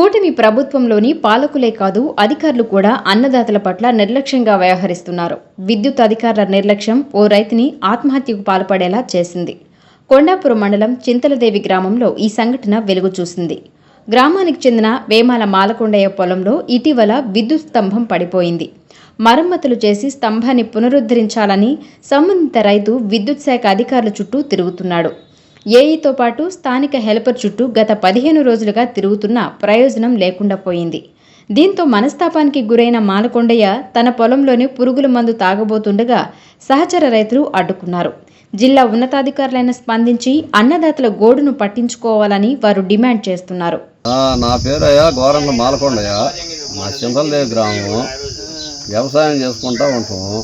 కూటమి ప్రభుత్వంలోని పాలకులే కాదు అధికారులు కూడా అన్నదాతల పట్ల నిర్లక్ష్యంగా వ్యవహరిస్తున్నారు. విద్యుత్ అధికారుల నిర్లక్ష్యం ఓ రైతుని ఆత్మహత్యకు పాల్పడేలా చేసింది. కొండాపురం మండలం చింతలదేవి గ్రామంలో ఈ సంఘటన వెలుగు చూసింది గ్రామానికి చెందిన వేమాల మాలకొండయ్య పొలంలో ఇటీవల విద్యుత్ స్తంభం పడిపోయింది. మరమ్మతులు చేసి స్తంభాన్ని పునరుద్ధరించాలని సంబంధిత రైతు విద్యుత్ శాఖ అధికారుల చుట్టూ తిరుగుతున్నాడు. ఏఈతో పాటు స్థానిక హెల్పర్ చుట్టూ గత పదిహేను రోజులుగా తిరుగుతున్నా ప్రయోజనం లేకుండా పోయింది. దీంతో మనస్తాపానికి గురైన మాలకొండయ్య తన పొలంలోని పురుగుల మందు తాగబోతుండగా సహచర రైతులు అడ్డుకున్నారు. జిల్లా ఉన్నతాధికారులైన స్పందించి అన్నదాతల గోడును పట్టించుకోవాలని వారు డిమాండ్ చేస్తున్నారు. నా పేరయ్య మాలకొండయ్య. మా చింతలదేవి గ్రామం. వ్యవసాయం చేసుకుంటా ఉంటాము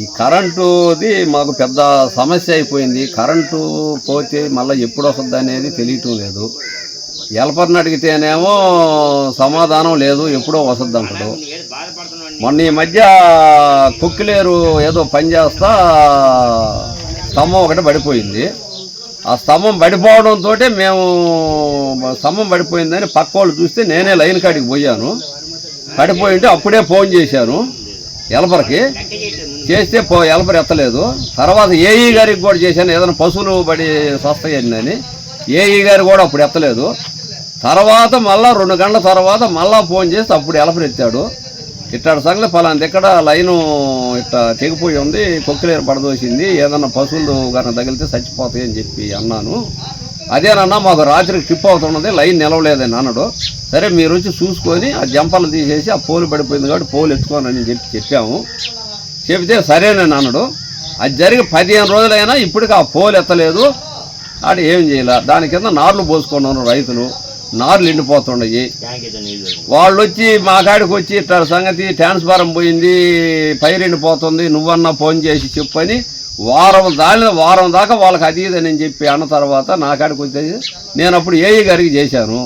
ఈ కరెంటుది మాకు పెద్ద సమస్య అయిపోయింది. కరెంటు పోతే మళ్ళీ ఎప్పుడు వస్తుంది అనేది తెలియటం లేదు. ఎలపర్ని అడిగితేనేమో సమాధానం లేదు ఎప్పుడో వస్తుంది అంటాడు. మొన్న ఈ మధ్య కుక్కిలేరు ఏదో పని చేస్తా స్తంభం ఒకటి పడిపోయింది. ఆ స్తంభం పడిపోవడంతో మేము స్తంభం పడిపోయిందని పక్క వాళ్ళు చూస్తే నేనే లైన్ కాడికి పోయాను. పడిపోయింటే అప్పుడే ఫోన్ చేశాను. ఎలపరికి చేస్తే పో ఎలపర్ ఎత్తలేదు. తర్వాత ఏఈ గారికి కూడా చేశాను. ఏదైనా పశువులు పడి సస్తాయని. ఏఈ గారు కూడా అప్పుడు ఎత్తలేదు. తర్వాత మళ్ళా రెండు గంటల తర్వాత మళ్ళా ఫోన్ చేస్తే అప్పుడు ఎలపర్ ఎత్తాడు. ఇట్టాడు సంగతి పలాంటి ఇక్కడ లైను ఇట్లా తెగిపోయి ఉంది కొక్కిలేరు పడదోసింది ఏదన్నా పశువులు గారిని తగిలితే చచ్చిపోతాయి అని చెప్పి అన్నాను. అదేనన్నా మాకు రాత్రికి ట్రిప్ అవుతున్నది లైన్ నిలవలేదని అన్నాడు. సరే మీరు వచ్చి చూసుకొని ఆ జంపలు తీసేసి ఆ పోలు పడిపోయింది కాబట్టి పోలు ఎత్తుకోనని చెప్పి చెప్పాము. చెబితే సరేనని అన్నాడు. అది జరిగి పదిహేను రోజులైనా ఇప్పటికి ఆ పోలు ఎత్తలేదు. ఆడ ఏం చేయలే. దాని కింద నార్లు పోసుకున్నాను రైతులు. నార్లు ఎండిపోతుండయి వాళ్ళు వచ్చి మా కాడికి వచ్చి ఇట్లా సంగతి ట్రాన్స్ఫారం పోయింది పైరు ఎండిపోతుంది నువ్వన్నా ఫోన్ చేసి చెప్పని వారం దాని వారం దాకా వాళ్ళకి అది ఇదని చెప్పి అన్న తర్వాత నా కాడికి వచ్చేసి నేను అప్పుడు ఏఈ గారికి చేశాను.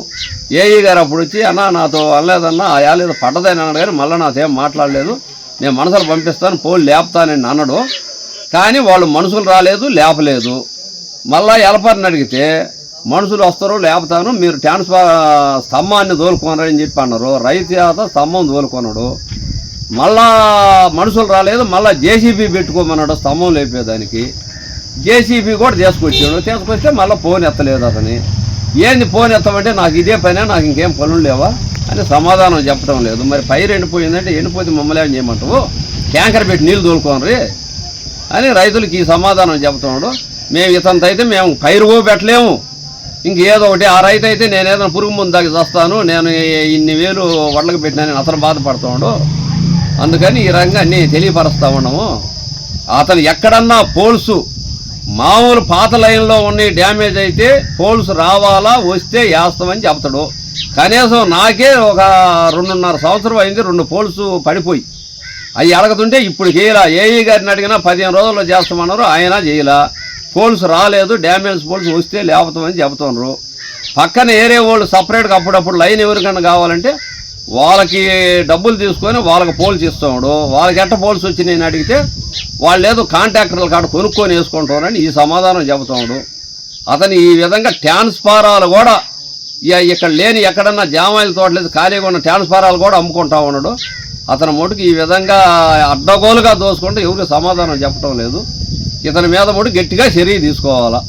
ఏఈ గారు అప్పుడు వచ్చి అన్న నాతో అనలేదన్నా ఆ యాలేదు పడ్డదని అన్నాడు కానీ మళ్ళీ నాతో ఏం మాట్లాడలేదు. నేను మనసులు పంపిస్తాను పోలు లేపుతానని అన్నాడు. కానీ వాళ్ళు మనుషులు రాలేదు లేపలేదు. మళ్ళా ఎలపర్ని అడిగితే మనుషులు వస్తారు లేపుతాను మీరు ట్రాన్స్ఫర్ స్తంభాన్ని తోలుకోనరని చెప్పి అన్నారు. రైతు చేత స్తంభం తోలుకున్నాడు. మళ్ళా మనుషులు రాలేదు మళ్ళా జేసీబీ పెట్టుకోమన్నాడు స్తంభం లేపేదానికి. జేసీబీ కూడా తీసుకొచ్చాడు. తీసుకొస్తే మళ్ళీ ఫోన్ ఎత్తలేదు అతని. ఏంది ఫోన్ ఎత్తామంటే నాకు ఇదే పనే నాకు ఇంకేం పనులు లేవా అని సమాధానం చెప్పడం లేదు. మరి పైరు ఎండిపోయిందంటే ఎండిపోతే మమ్మల్ని ఏం చేయమంటావు? ట్యాంకర్ పెట్టి నీళ్ళు తోలుకోనరి అని రైతులకి ఈ సమాధానం చెప్తున్నాడు. మేము ఇతంత అయితే మేము పైరు కూడా పెట్టలేము. ఇంకేదో ఒకటి ఆ రైతు అయితే నేను ఏదైనా పురుగు ముందు దాకా చేస్తాను నేను ఇన్ని వేలు వడ్లకు పెట్టినానని అతను బాధపడుతున్నాడు. అందుకని ఈ రంగాన్ని తెలియపరుస్తూ తెలియపరుస్తా ఉన్నాము. అతను ఎక్కడన్నా పోల్సు మామూలు పాత లైన్లో ఉన్న డ్యామేజ్ అయితే పోల్స్ రావాలా వస్తే వేస్తామని చెప్తాడు. కనీసం నాకే ఒక రెండున్నర సంవత్సరం అయింది రెండు పోల్స్ పడిపోయి. అవి అడగతుంటే ఇప్పుడు చేయలా. ఏఈ గారిని అడిగినా పదిహేను రోజుల్లో చేస్తామన్నారు ఆయన చేయలా. పోల్స్ రాలేదు డ్యామేజ్ పోల్స్ వస్తే లేపుతామని చెబుతున్నారు పక్కన ఏరే వాళ్ళు సపరేట్గా అప్పుడప్పుడు లైన్ ఎవరికైనా కావాలంటే వాళ్ళకి డబ్బులు తీసుకొని వాళ్ళకి పోల్స్ ఇస్తాడు. వాళ్ళకి ఎట్ట పోల్స్ వచ్చి నేను అడిగితే వాళ్ళు ఏదో కాంట్రాక్టర్ల కాడ కొనుక్కొని వేసుకుంటారని ఈ సమాధానం చెబుతాడు. అతను ఈ విధంగా ట్రాన్స్ఫారాలు కూడా ఇక ఇక్కడ లేని ఎక్కడన్నా జామాయిల తోటలేదు ఖాళీగా ఉన్న ట్రాన్స్ఫారాలు కూడా అమ్ముకుంటా ఉన్నాడు. అతని మటుకు ఈ విధంగా అడ్డగోలుగా దోసుకుంటూ ఎవరికి సమాధానం చెప్పడం లేదు. ఇతని మీద మటుకు గట్టిగా చర్య తీసుకోవాలా.